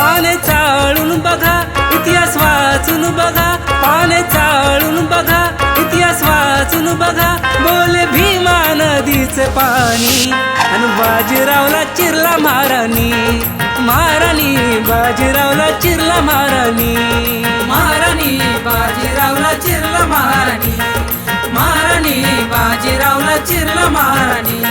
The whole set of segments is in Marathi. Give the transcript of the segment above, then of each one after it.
पाने चाळून बघा इतिहास वाचून बघा. पाने चाळून बघा इतिहास वाचून बघा. बोले भीमा नदीचे पाणी आणि बाजीरावला चिरला महाराणी. महाराणी बाजीरावला चिरला महाराणी. महाराणी बाजीरावला चिरला महाराणी. महाराणी बाजीरावला चिरला महाराणी.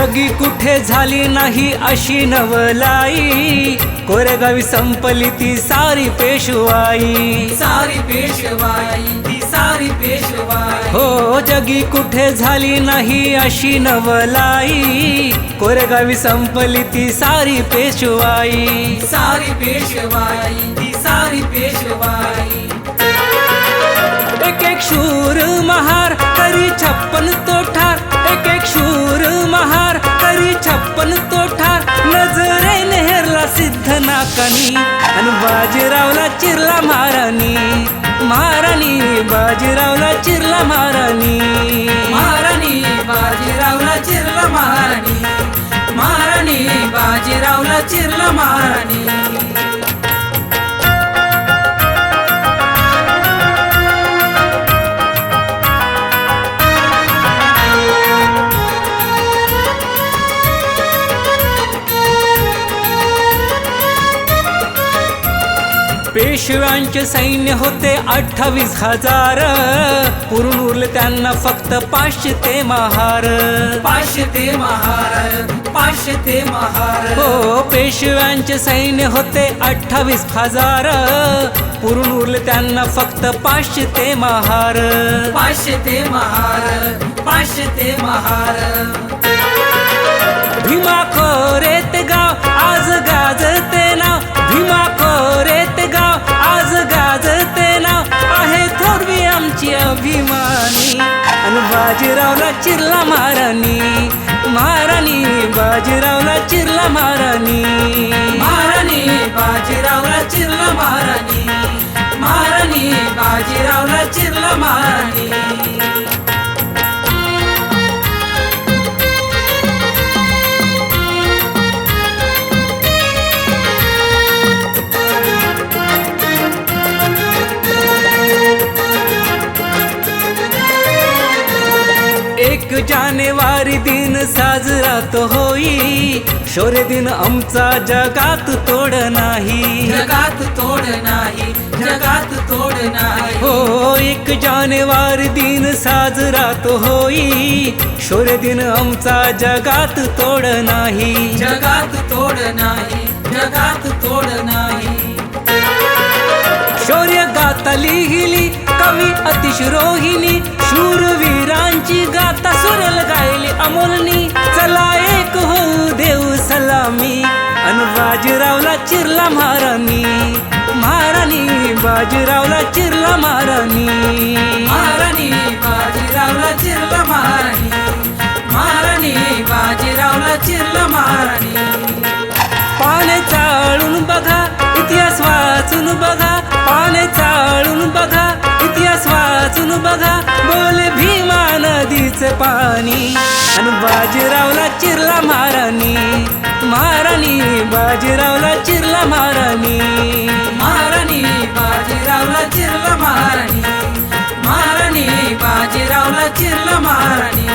जगी कुठे झाली नाही अशी नवलाई? कोरेगावी संपली ती सारी पेशवाई. सारी पेशवाई ती सारी पेशवाई. हो जगी कुठे झाली नाही अशी नवलाई? कोरेगावी संपली ती सारी पेशवाई. सारी पेशवाई ती सारी पेशवाई. एक एक शूर महार तरी छप्पन तो पण छप्पन ठार नजरे नेहरला सिद्ध नाकानी. आणि बाजीरावला चिरला महाराणी. महाराणी बाजीरावला चिरला महाराणी. महाराणी. पेशव्यांचे सैन्य होते अठ्ठावीस हजार. पुरून उरले त्यांना फक्त पाचशे ते महार. पाचशे ते महार पाचशे ते महार. हो पेशव्यांचे सैन्य होते अठ्ठावीस हजार. पुरून उरले त्यांना फक्त पाचशे ते महार. पाचशे ते महार पाचशे ते महार. भीमा खोरेत गाव बाजीरावला चिरला महाराणी महाराणी बाजीराव एक जानेवारी दिन साजरा तो होई. शौर्य दिन आमचा जगात तोड नाही. जगात तोड नाही जगात तोड नाही. हो एक जानेवारी दिन साजरा तो होई. शौर्य दिन आमचा जगात तोड नाही. जगात तोड नाही जगात तोड नाही. शौर्य गाता लिहिली गावी अतिश रोहिणी. शूरवीरांची गाता सुरल गायली अमोलनी. चला एक होऊ देऊ सलामी. अन बाजीरावला चिरला महाराणी. महाराणी बाजीरावला चिरला महाराणी महाराणी. पाणी. आणि बाजीरावला चिरला महाराणी. महाराणी बाजीरावला चिरला महाराणी. महाराणी बाजीरावला चिरला महाराणी. महाराणी बाजीरावला चिरला महाराणी.